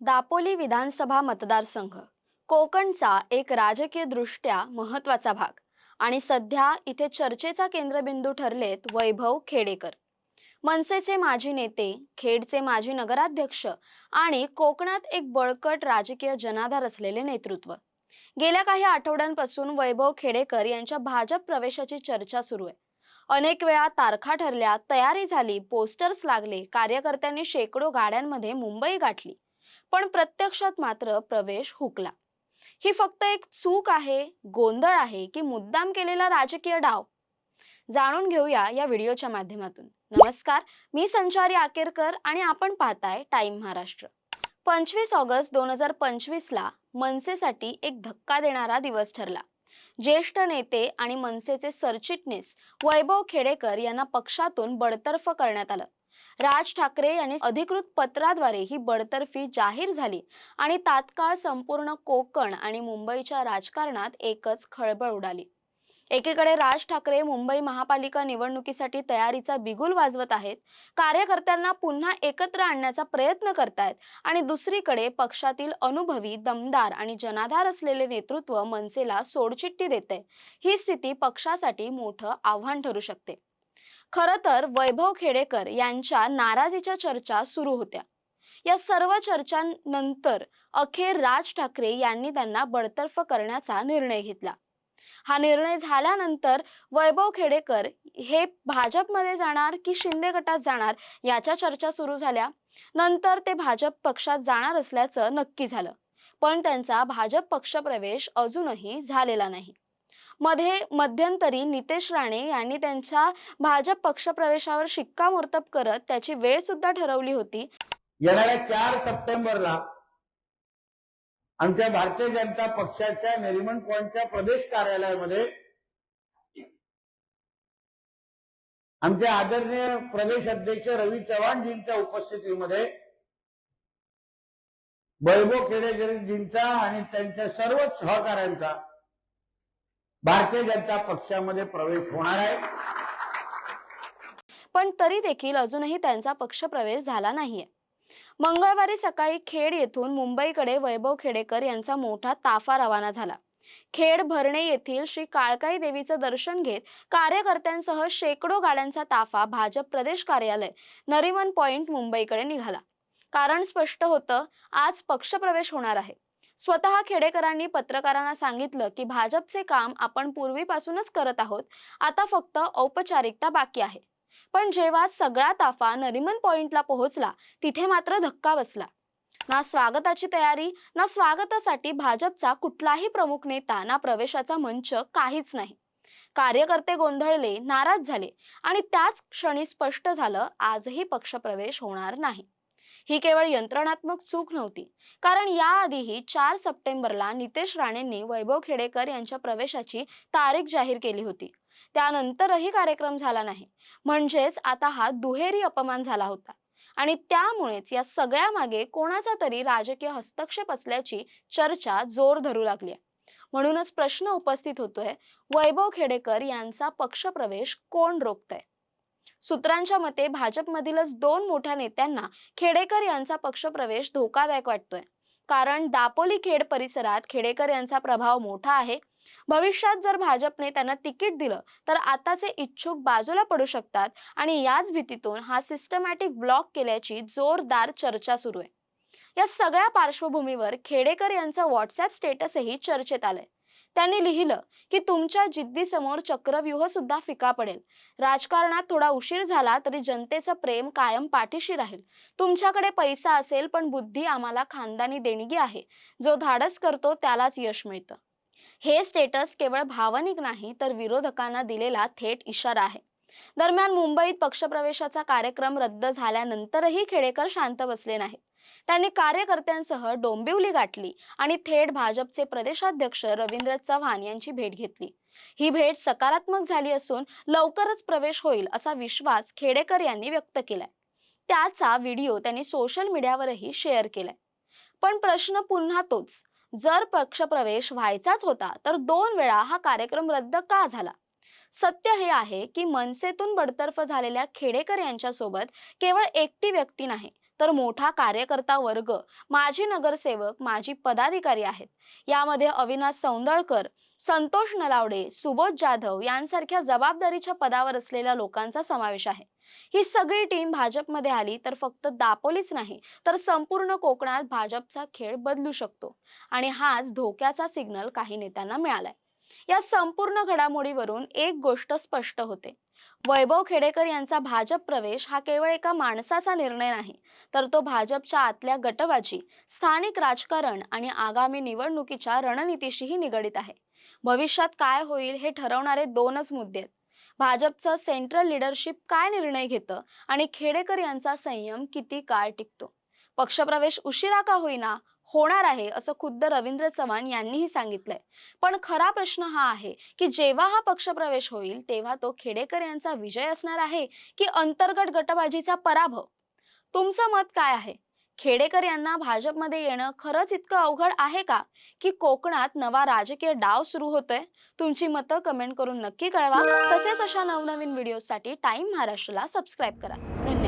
दापोली विधानसभा मतदारसंघ. कोकणचा एक राजकीयदृष्ट्या महत्त्वाचा भाग. आणि सध्या इथे चर्चेचा केंद्रबिंदू ठरलेत वैभव खेडेकर. मनसेचे माजी नेते खेडचे माजी नगराध्यक्ष आणि कोकणात एक बळकट राजकीय जनाधार असलेले नेतृत्व. गेल्या काही आठवड्यांपासून वैभव खेडेकर यांच्या भाजप प्रवेशाची चर्चा सुरू आहे. अनेक वेळा तारखा ठरल्या तयारी झाली पोस्टर्स लागले कार्यकर्त्यांनी शेकडो गाड्यांमध्ये मुंबई गाठली. पण प्रत्यक्षात मात्र प्रवेश हुकला. ही फक्त एक चूक आहे गोंधळ आहे की मुद्दाम केलेला राजकीय डाव? जाणून घेऊया या व्हिडिओच्या माध्यमातून. नमस्कार मी संचारी आकेरकर आणि आपण पाहताय टाइम महाराष्ट्र. पंचवीस ऑगस्ट दोन हजार पंचवीस ला मनसेसाठी एक धक्का देणारा दिवस ठरला. ज्येष्ठ नेते आणि मनसेचे सरचिटणीस वैभव खेडेकर यांना पक्षातून बडतर्फ करण्यात आलं. राज ठाकरे यांनी अधिकृत पत्राद्वारे ही बडतर्फी जाहीर झाली आणि तात्काळ संपूर्ण कोकण आणि मुंबईच्या राजकारणात एकच खळबळ उडाली. एकीकडे राज ठाकरे मुंबई महापालिका निवडणुकीसाठी तयारीचा बिगुल वाजवत आहेत कार्यकर्त्यांना पुन्हा एकत्र आणण्याचा प्रयत्न करतायत आणि दुसरीकडे पक्षातील अनुभवी दमदार आणि जनाधार असलेले नेतृत्व मनसेला सोडचिठ्ठी देते ही स्थिती पक्षासाठी मोठं आव्हान ठरू शकते. खर तर वैभव खेडेकर यांच्या नाराजीच्या चर्चा सुरू होत्या. या सर्व चर्चांनंतर अखेर राज ठाकरे यांनी त्यांना बडतर्फ करण्याचा निर्णय घेतला. हा निर्णय झाल्यानंतर वैभव खेडेकर हे भाजपमध्ये जाणार की शिंदे गटात जाणार याच्या चर्चा सुरू झाल्या. नंतर ते भाजप पक्षात जाणार असल्याचं नक्की झालं. पण त्यांचा भाजप पक्षप्रवेश अजूनही झालेला नाही. मध्ये मध्यंतरी नितेश राणे यांनी त्यांच्या भाजप पक्षप्रवेशावर शिक्कामोर्तब करत त्याची वेळ सुद्धा ठरवली होती. येणाऱ्या चार सप्टेंबरला आमच्या भारतीय जनता पक्षाच्या नरिमन पॉइंटच्या प्रदेश कार्यालयामध्ये आमचे आदरणीय प्रदेश अध्यक्ष रवी चव्हाणजींच्या उपस्थितीमध्ये वैभव खेडेकरजींचा आणि त्यांच्या सर्वच सहकाऱ्यांचा भारतीय जनता पक्षामध्ये प्रवेश होणार आहे. पण तरी देखील अजूनही त्यांचा पक्षप्रवेश झाला नाहीये. मंगळवारी सकाळी खेड येथून मुंबईकडे वैभव खेडेकर यांचा मोठा ताफा रवाना झाला. खेड भरणे येथील श्री काळकाई देवीचं दर्शन घेत कार्यकर्त्यांसह शेकडो गाड्यांचा ताफा भाजप प्रदेश कार्यालय नरिमन पॉइंट मुंबईकडे निघाला. कारण स्पष्ट होतं आज पक्षप्रवेश होणार आहे. स्वतः खेडेकरांनी पत्रकारांना सांगितलं की भाजपचे काम आपण पूर्वीपासूनच करत आहोत. आता फक्त औपचारिकता बाकी आहे. पण जेव्हा सगळा ताफा नरिमन पॉइंटला पोहोचला तिथे मात्र धक्का बसला. ना स्वागताची तयारी ना स्वागतासाठी भाजपचा कुठलाही प्रमुख नेता ना प्रवेशाचा मंच काहीच नाही. कार्यकर्ते गोंधळले नाराज झाले आणि त्याच क्षणी स्पष्ट झालं आजही पक्षप्रवेश होणार नाही. ही केवळ यंत्रणात्मक चूक नव्हती. कारण याआधीही चार सप्टेंबरला नितेश राणेंनी वैभव खेडेकर यांच्या प्रवेशाची तारीख जाहीर केली होती. त्यानंतरही कार्यक्रम झाला नाही. म्हणजेच आता हा दुहेरी अपमान झाला होता. आणि त्यामुळेच या सगळ्या मागे कोणाचा तरी राजकीय हस्तक्षेप असल्याची चर्चा जोर धरू लागली म्हणूनच प्रश्न उपस्थित होतोय वैभव खेडेकर यांचा पक्षप्रवेश कोण रोखतय? सूत्रांच्या मते भाजपमधीलच दोन मोठ्या नेत्यांना खेडेकर यांचा पक्षप्रवेश धोकादायक वाटतोय. कारण दापोली खेड परिसरात खेडेकर यांचा प्रभाव मोठा आहे. भविष्यात जर भाजपने त्यांना तिकीट दिलं तर आताचे इच्छुक बाजूला पडू शकतात आणि याच भीतीतून हा सिस्टमॅटिक ब्लॉक केल्याची जोरदार चर्चा सुरू आहे. या सगळ्या पार्श्वभूमीवर खेडेकर यांचं व्हॉट्सअप स्टेटसही चर्चेत आलंय. त्यांनी लिहिलं की तुमच्या जिद्दीसमोर चक्रव्यूह सुद्धा फिका पडेल. राजकारणात थोडा उशीर झाला तरी जनतेचं प्रेम कायम पाठीशी राहील. तुमच्याकडे पैसा असेल पण बुद्धी आम्हाला खानदानी देणगी आहे. जो धाडस करतो त्यालाच यश मिळतं. हे स्टेटस केवळ भावनिक नाही तर विरोधकांना दिलेला थेट इशारा आहे. दरम्यान मुंबईत पक्षप्रवेशाचा कार्यक्रम रद्द झाल्यानंतरही खेडेकर शांत बसले नाहीत. त्यांनी कार्यकर्त्यांसह डोंबिवली गाठली आणि थेट भाजपचे प्रदेशाध्यक्ष रवींद्र चव्हाण यांची भेट घेतली. ही भेट सकारात्मक झाली असून लवकरच प्रवेश होईल असा विश्वास खेडेकर यांनी व्यक्त केलाय. त्याचा व्हिडिओ त्यांनी सोशल मीडियावरही शेअर केलाय. पण प्रश्न पुन्हा तोच. जर पक्षप्रवेश व्हायचाच होता तर दोन वेळा हा कार्यक्रम रद्द का झाला? सत्य हे आहे की मनसेतून बडतर्फ झालेल्या खेडेकर यांच्यासोबत केवळ एकटी व्यक्ती नाही तर मोठा कार्यकर्ता वर्ग माजी नगरसेवक माजी पदाधिकारी आहेत. यामध्ये अविनाश सौंदळकर संतोष नलावडे सुबोध जाधव यांसारख्या जबाबदारीच्या पदावर असलेल्या लोकांचा समावेश आहे. ही सगळी टीम भाजपमध्ये आली तर फक्त दापोलीच नाही तर संपूर्ण कोकणात भाजपचा खेळ बदलू शकतो. आणि हाच धोक्याचा सिग्नल काही नेत्यांना मिळालाय. या संपूर्ण घडामोडीवरून एक गोष्ट स्पष्ट होते. वैभव खेडेकर यांचा भाजप प्रवेश हा केवळ एका माणसाचा निर्णय नाही तर तो भाजपच्या आतल्या गटबाजी स्थानिक राजकारण आणि आगामी निवडणुकीच्या रणनीतीशीही निगडित आहे. भविष्यात काय होईल हे ठरवणारे दोनच मुद्दे आहेत. भाजपचं सेंट्रल लिडरशिप काय निर्णय घेतं आणि खेडेकर यांचा संयम किती काळ टिकतो? पक्षप्रवेश उशिरा का होईना? होणार आहे असं खुद्द रवींद्र चव्हाण यांनीही सांगितलंय. पण खरा प्रश्न हा आहे की जेव्हा हा पक्षप्रवेश होईल तेव्हा तो खेडेकर यांचा विजय असणार आहे की अंतर्गत गटबाजीचा पराभव? तुमचं मत काय आहे? खेडेकर यांना भाजपमध्ये येणं खरंच इतकं अवघड आहे का? की कोकणात नवा राजकीय डाव सुरू होतोय? तुमची मतं कमेंट करून नक्की कळवा. तसेच अशा नवनवीन व्हिडिओसाठी टाइम महाराष्ट्राला सबस्क्राईब करा. धन्यवाद.